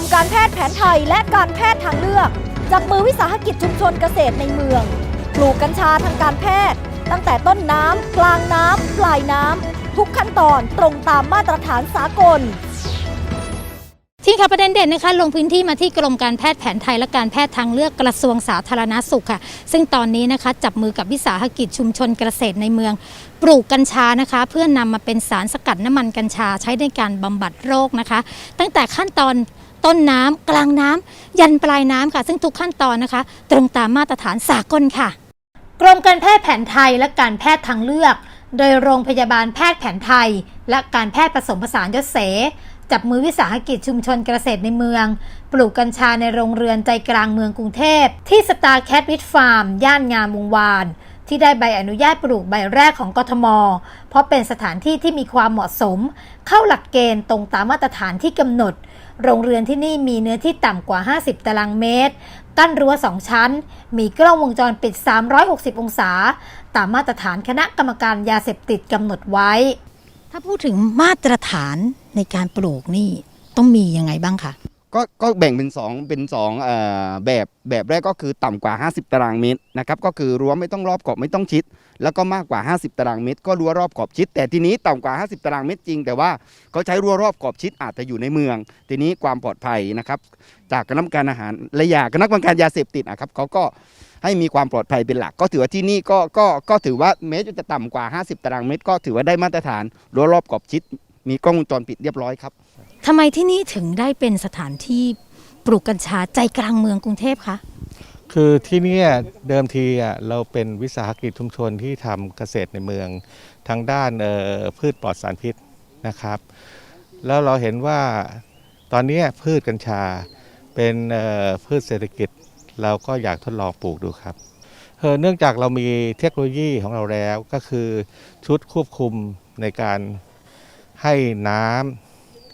มการแพทย์แผนไทยและการแพทย์ทางเลือก จับมือวิสาหกิจชุมชนเกษตรในเมือง ปลูกกัญชาทางการแพทย์ ตั้งแต่ต้นน้ำ กลางน้ำ ปลายน้ำ ทุกขั้นตอนตรงตามมาตรฐานสากลทีมข่าวประเด็นเด่นนะคะลงพื้นที่มาที่กรมการแพทย์แผนไทยและการแพทย์ทางเลือกกระทรวงสาธารณาสุขค่ะ ซึ่งตอนนี้นะคะจับมือกับวิสาหกิจชุมชนเกษตรในเมือง ปลูกกัญชานะคะ เพื่อนำมาเป็นสารสกัดน้ำมันกัญชาใช้ในการบำบัดโรคนะคะ ตั้งแต่ขั้นตอน ต้นน้ำกลางน้ำยันปลายน้ำค่ะ ซึ่งทุกขั้นตอนนะคะ ตรงตามมาตรฐานสากลค่ะ กรมการแพทย์แผนไทยและการแพทย์ทางเลือก โดยโรงพยาบาลแพทย์แผนไทย และการแพทย์ผสมผสานยศเส จับมือวิสาหกิจชุมชนเกษตรในเมือง ปลูกกัญชาในโรงเรือนใจกลางเมืองกรุงเทพ ที่สตาร์แคทวิทฟาร์ม ย่านงามวงวาน ที่ได้ใบอนุญาตปลูกใบแรกของกทม เพราะเป็นสถานที่ที่มีความเหมาะสม เข้าหลักเกณฑ์ตรงตามมาตรฐานที่กำหนด โรงเรือนที่นี่มีเนื้อที่ต่ำกว่า 50 ตารางเมตร กั้นรั้ว 2 ชั้น มีกล้องวงจรปิด 360 องศา ตามมาตรฐานคณะกรรมการยาเสพติดกำหนดไว้ ถ้าพูดถึงมาตรฐานในการปลูกนี่ต้องมียังไงบ้างคะ ก็ก็แบ่งเป็น2เป็นสองเอ่อแบบแบบแรกก็คือต่ำกว่า 50 ตารางเมตรนะครับก็คือรั้วไม่ต้องรอบขอบไม่ต้องชิด แล้วก็มากกว่า 50 ตารางเมตร ก็รั้วรอบขอบชิด แต่ทีนี้ต่ำกว่า 50 ตารางเมตรจริง แต่ว่าเขาใช้รั้วรอบขอบชิดอาจจะอยู่ในเมือง ทีนี้ความปลอดภัยนะครับ จากคณะกรรมการอาหารและยาคณะกรรมการยาเสพติดนะครับเขาก็ให้มีความปลอดภัยเป็นหลัก ก็ถือว่าที่นี่ก็ก็ก็ถือว่าแม้จะต่ำกว่า 50 ตารางเมตร ก็ถือว่าได้มาตรฐานรั้วรอบขอบชิด มีกล้องวงจรปิดเรียบร้อยครับ ทำไมที่นี่ถึงได้เป็นสถานที่ปลูกกัญชาใจกลางเมืองกรุงเทพคะคือที่นี่เดิมทีเราเป็นวิสาหกิจชุมชนที่ทำเกษตรในเมืองทางด้านออพืชปลอดสารพิษนะครับ แล้วเราเห็นว่าตอนนี้พืชกัญชาเป็นออพืชเศรษฐกิจเราก็อยากทดลองปลูกดูครับเนื่องจากเรามีเทคโนโลยีของเราแล้วก็คือชุดควบคุมในการให้น้ำ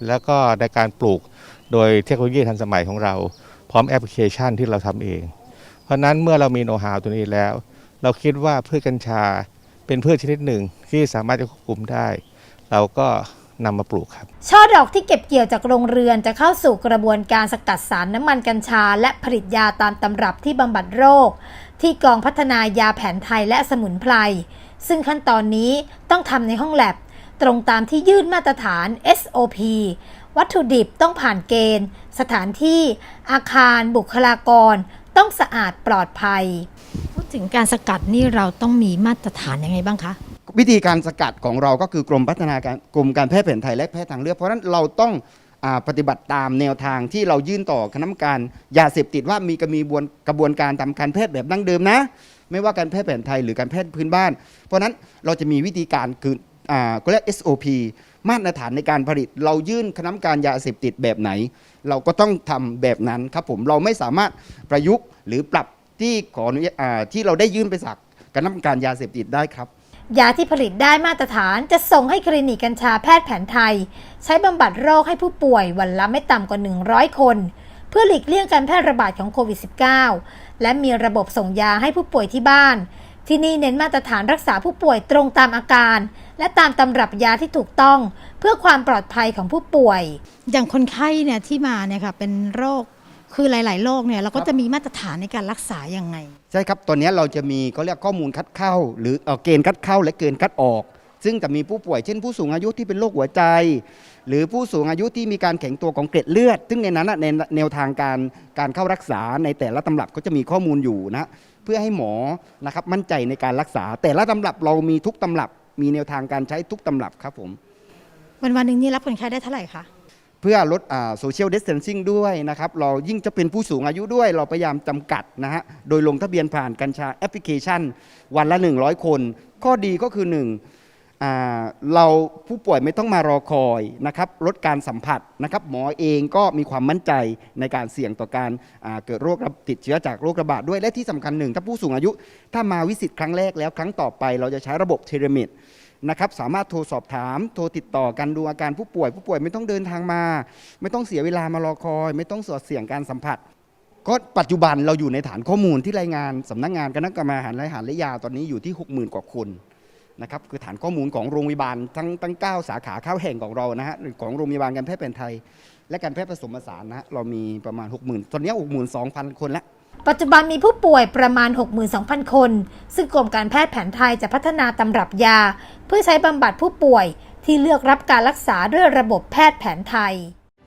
แล้วก็ในการปลูกโดยเทคโนโลยีทันสมัยของเรา พร้อมแอปพลิเคชันที่เราทำเอง เพราะฉะนั้นเมื่อเรามีโน้ตฮาวตัวนี้แล้ว เราคิดว่าพืชกัญชาเป็นพืชชนิดหนึ่งที่สามารถจะควบคุมได้ เราก็นำมาปลูกครับ ช่อดอกที่เก็บเกี่ยวจากโรงเรือนจะเข้าสู่กระบวนการสกัดสารน้ำมันกัญชา และผลิตยาตามตำรับที่บำบัดโรค ที่กองพัฒนายาแผนไทยและสมุนไพรซึ่งขั้นตอนนี้ต้องทำในห้องแลบ ตรงตามที่ยื่นมาตรฐาน SOP วัตถุดิบต้องผ่านเกณฑ์ สถานที่อาคารบุคลากร ต้องสะอาดปลอดภัย พูดถึงการสกัดนี่เราต้องมีมาตรฐานยังไงบ้างคะ วิธีการสกัดของเราก็คือกรมพัฒนาการกรมการแพทย์แผนไทยและแพทย์ทางเลือกเพราะฉะนั้นเราต้องอาปฏิบัติตามแนวทางที่เรายื่นต่อคณะกรรมการยาเสพติดว่ามีกระมีบวนกระบวนการทำการแพทย์แบบดั้งเดิมนะ ไม่ว่าการแพทย์แผนไทยหรือการแพทย์พื้นบ้าน เพราะฉะนั้นเราจะมีวิธีการคืออ่า ก็เรียก SOP มาตรฐานในการผลิต เรายื่นคณะกรรมการยาเสพติดแบบไหน เราก็ต้องทำแบบนั้นครับผมเราไม่สามารถประยุกต์หรือปรับที่ขออนุญาตอ่าที่เราได้ยื่นไปสักคณะกรรมการยาเสพติดได้ครับ ยาที่ผลิตได้มาตรฐานจะส่งให้คลินิกกัญชาแพทย์แผนไทย ใช้บำบัดโรคให้ผู้ป่วยวันละไม่ต่ำกว่า 100 คน เพื่อหลีกเลี่ยงการแพร่ระบาดของโควิด -19 และมีระบบส่งยาให้ผู้ป่วยที่บ้าน ที่นี่เน้นมาตรฐานรักษาผู้ป่วยตรงตามอาการ และตามตำรับยาที่ถูกต้อง เพื่อความปลอดภัยของผู้ป่วย อย่างคนไข้เนี่ยที่มาเนี่ยค่ะเป็นโรคคือหลาย ๆ โรคเนี่ยเราก็จะมีมาตรฐานในการรักษาอย่างไง ใช่ครับ ตอนนี้เราจะมีเขาเรียกข้อมูลคัดเข้า หรือเอ่อเกณฑ์คัดเข้าและเกณฑ์คัดออก ซึ่งจะมีผู้ป่วยเช่นผู้สูงอายุที่เป็นโรคหัวใจ หรือผู้สูงอายุที่มีการแข็งตัวของเกล็ดเลือด ซึ่งในนั้นน่ะในแนวทางการการเข้ารักษาในแต่ละตำรับก็จะมีข้อมูลอยู่นะเพื่อให้หมอนะครับมั่นใจในการรักษา แต่ละตำรับเรามีทุกตำรับ มีแนวทางการใช้ทุกตำรับครับผม วันวันๆหนึ่งนี่รับคนไข้ได้เท่าไหร่คะเพื่อลดโซเชียลเดสเทนซิ่งด้วยนะครับ เรายิ่งจะเป็นผู้สูงอายุด้วย เราพยายามจำกัดนะฮะ โดยลงทะเบียนผ่านกัญชาแอปพลิเคชัน วันละ 100 คน ข้อดีก็คือ1อ่า เราผู้ป่วยไม่ต้องมารอคอยนะครับลดการสัมผัสนะครับหมอเองก็มีความมั่นใจในการเสี่ยงต่อการเกิดโรคระติดเชื้อจากโรคระบาดด้วยและที่สำคัญหนึ่งถ้าผู้สูงอายุ ถ้ามาวิสิตครั้งแรกแล้วครั้งต่อไป เราจะใช้ระบบเทเลมิดนะครับสามารถโทรสอบถาม โทรติดต่อกันดูอาการผู้ป่วย ผู้ป่วยไม่ต้องเดินทางมา ไม่ต้องเสียเวลามารอคอย ไม่ต้องสอดเสี่ยงการสัมผัสก็ปัจจุบันเราอยู่ในฐานข้อมูลที่รายงานสำนักงานคณะกรรมการอาหารและอาหารและยาตอนนี้อยู่ที่ 60,000 กว่าคน นะครับคือฐานข้อมูลของโรงพยาบาลทั้งทั้ง 9 สาขาเข้าแห่งของเรานะฮะของโรงพยาบาลการแพทย์แผนไทย และการแพทย์ผสมผสานนะฮะเรามีประมาณ 60,000 ตอนนี้ 62,000 คนล้วปัจจุบันมีผู้ป่วยประมาณ 62,000 คน ซึ่งกรมการแพทย์แผนไทยจะพัฒนาตำรับยา เพื่อใช้บำบัดผู้ป่วยที่เลือกรับการรักษาด้วยระบบแพทย์แผนไทย